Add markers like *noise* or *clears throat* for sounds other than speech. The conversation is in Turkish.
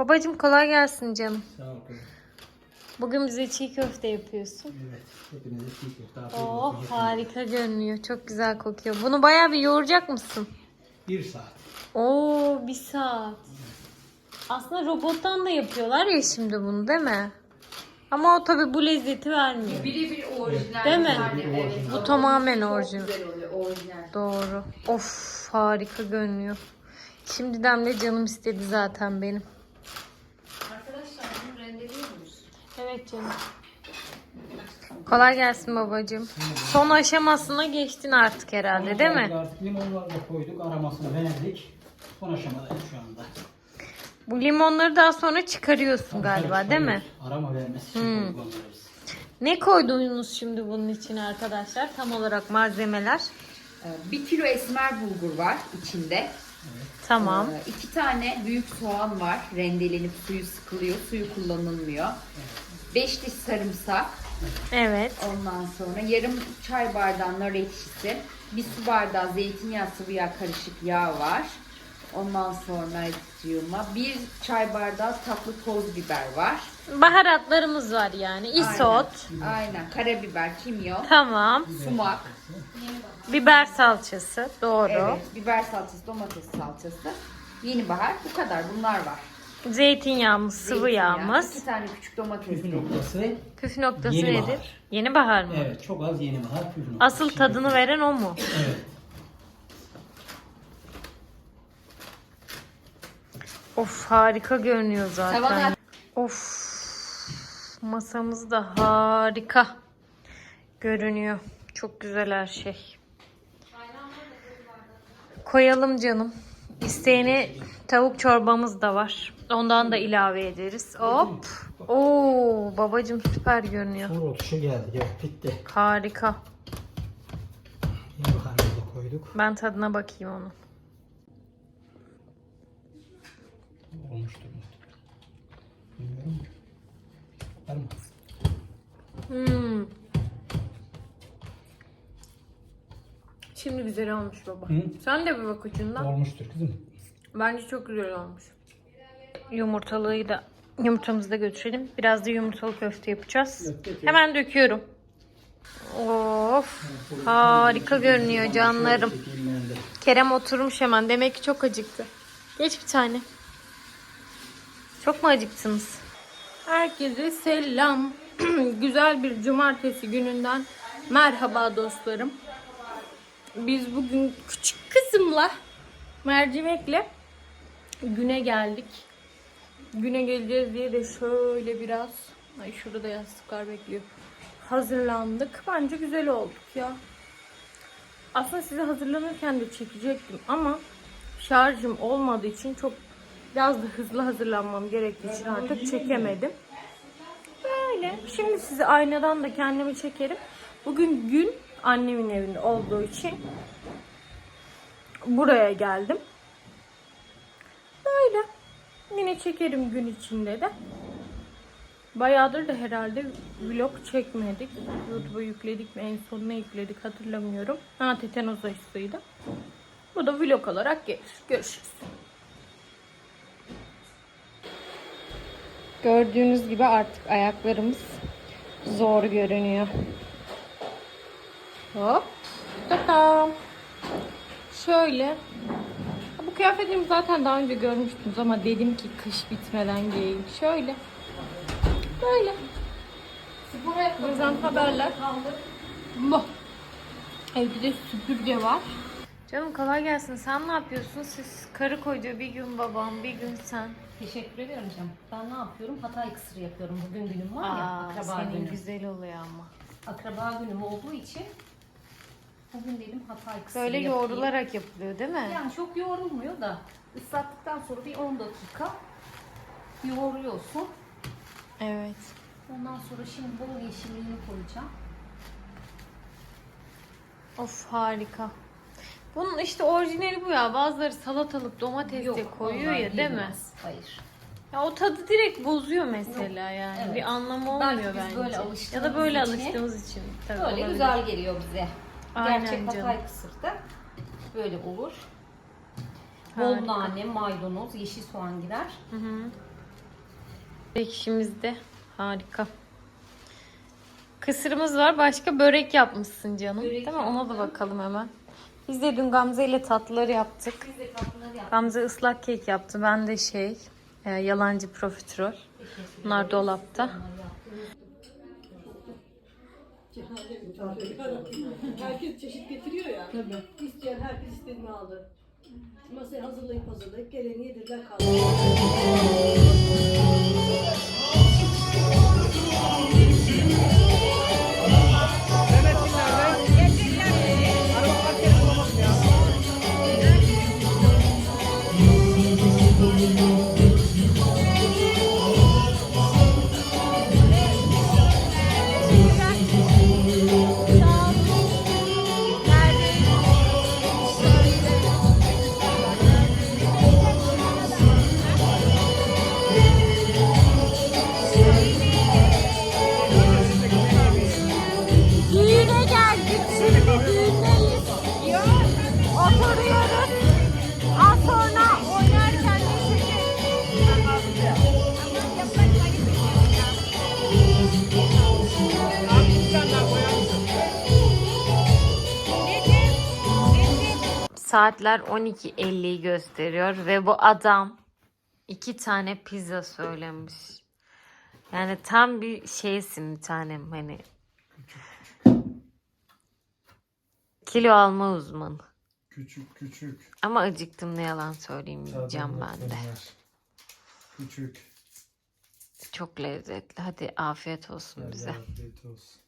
Babacım kolay gelsin canım. Sağ ol kızım. Bugün bize çiğ köfte yapıyorsun. Evet. Hepinize çiğ köfte afiyet Oh olsun. harika görünüyor. Çok güzel kokuyor. Bunu bayağı bir yoğuracak mısın? Bir saat. Oo bir saat. Aslında robottan da yapıyorlar ya şimdi bunu değil mi? Ama o tabi bu lezzeti vermiyor. Birebir orijinal. Değil mi? yani, evet. Bu tamamen Çok orijinal. güzel oluyor orijinal. Doğru. Of harika görünüyor. Şimdiden de canım istedi zaten benim. Arkadaşlar bunu rendeliyoruz. Evet canım. Kolay gelsin babacığım. Son aşamasına geçtin artık herhalde değil mi? Artık limonları da koyduk. Aramasını verdik. Son aşamadayız şu anda. Bu limonları daha sonra çıkarıyorsun galiba Tabii, değil mi? tabii. Arama vermesi için Hmm. biz. Ne koydunuz şimdi bunun için arkadaşlar? Tam olarak malzemeler. Ee, Bir kilo esmer bulgur var içinde. Tamam. Ee, iki tane büyük soğan var. Rendelenip suyu sıkılıyor. Suyu kullanılmıyor. Beş diş sarımsak. Evet. Ondan sonra yarım çay bardağı nar ekşisi. Bir su bardağı zeytinyağı sıvı yağ karışık yağ var. Ondan sonra diyorma bir çay bardağı tatlı toz biber var. Baharatlarımız var yani. Isot. Aynen. Aynen. Karabiber, kimyon, Tamam. sumak. Biber salçası. Doğru. Evet. Biber salçası, domates salçası. Yeni bahar. Bu kadar. Bunlar var. Zeytinyağımız, sıvı Zeytinyağı, yağımız. İki tane küçük domates. Püf noktası. Püf noktası Yeni nedir? bahar. Yeni bahar mı? Evet. Çok az yeni bahar. Püf noktası. Asıl Çiğ tadını veren o mu? Evet. Of harika görünüyor zaten. Tavana- Of masamız da harika görünüyor. Çok güzel her şey. Koyalım canım. İsteyene tavuk çorbamız da var. Ondan da ilave ederiz. Hop. Oo babacım süper görünüyor. Sonra tuşu geldi. Evet bitti. Harika. Da koyduk. Ben tadına bakayım onun. Olmuştur muhtemelen. Bilmiyorum. Var mı? Hmm. Şimdi güzel olmuş baba. Hı? Sen de bir bak ucundan. Olmuştur kızım. Bence çok güzel olmuş. Yumurtalıyı da yumurtamızı da götürelim. Biraz da yumurtalı köfte yapacağız. Evet. Hemen döküyorum. Of harika görünüyor canlarım. Kerem oturmuş hemen. Demek ki çok acıktı. Geç bir tane. Çok mu acıktınız? Herkese selam. *clears throat* Güzel bir cumartesi gününden merhaba dostlarım. Biz bugün küçük kızımla mercimekle güne geldik. Güne geleceğiz diye de şöyle biraz ay şurada yastıklar bekliyor. Hazırlandık. Bence güzel olduk ya. Aslında size hazırlanırken de çekecektim ama şarjım olmadığı için çok biraz da hızlı hazırlanmam gerektiği için artık çekemedim. Böyle. Şimdi sizi aynadan da kendimi çekerim. Bugün gün annemin evinde olduğu için buraya geldim. Böyle. Yine çekerim gün içinde de. Bayağıdır da herhalde vlog çekmedik. YouTube'a yükledik mi en son ne yükledik hatırlamıyorum. Ha tetanoz aşısıydı. Bu da vlog olarak gelir. Görüşürüz. Gördüğünüz gibi artık ayaklarımız zor görünüyor. Hop. Tatam. Şöyle. Kıyafetimi zaten daha önce görmüştünüz ama dedim ki kış bitmeden giyeyim. Şöyle. Böyle. Buradan haberler. Bu. Evde de süpürge var. Canım kolay gelsin. Sen ne yapıyorsun? Siz karı koca bir gün babam, bir gün sen. Teşekkür ediyorum canım. Ben ne yapıyorum? Hatay kısırı yapıyorum. Bugün günüm var ya. Aa, akraba senin günü. güzel oluyor ama. Akraba günüm olduğu için bugün dedim Hatay kısırı Böyle yapayım. yoğrularak yapılıyor değil mi? Yani çok yoğrulmuyor da ıslattıktan sonra bir 10 dakika yoğuruyorsun. Evet. Ondan sonra şimdi bol yeşilliğini koyacağım. Of harika. Bunun işte orijinali bu ya. Bazıları salatalık, domates de koyuyor onlar ya değil mi? Hayır. Ya o tadı direkt bozuyor mesela yani. Evet. Bir anlamı Belki olmuyor biz bence. böyle ya alıştığımız da böyle için- alıştığımız için. Tabii Böyle olabilir. güzel geliyor bize. Aynen Gerçek canım. Hatay kısır da böyle olur. Bol nane, maydanoz, yeşil soğan girer. Hı hı. Ekşimiz de harika. Kısırımız var. Başka börek yapmışsın canım. Börek Değil mi? Ona da bakalım hemen. Biz de dün Gamze ile tatlıları yaptık. Biz de tatlıları yaptık. Gamze ıslak kek yaptı. Ben de şey e, yalancı profiterol. Bunlar dolapta. Herkes çeşit getiriyor ya. Tabii. İsteyen herkes istediğini aldı. Masayı hazırlayıp hazırlayıp geleni yedirdiler kaldı. Saatler 12.50'yi gösteriyor ve bu adam iki tane pizza söylemiş. Yani tam bir şeysin bir tanem hani Kilo alma uzmanı. Küçük küçük. Ama acıktım ne yalan söyleyeyim yiyeceğim ben de. Küçük. Çok lezzetli. Hadi afiyet olsun bize. Afiyet olsun.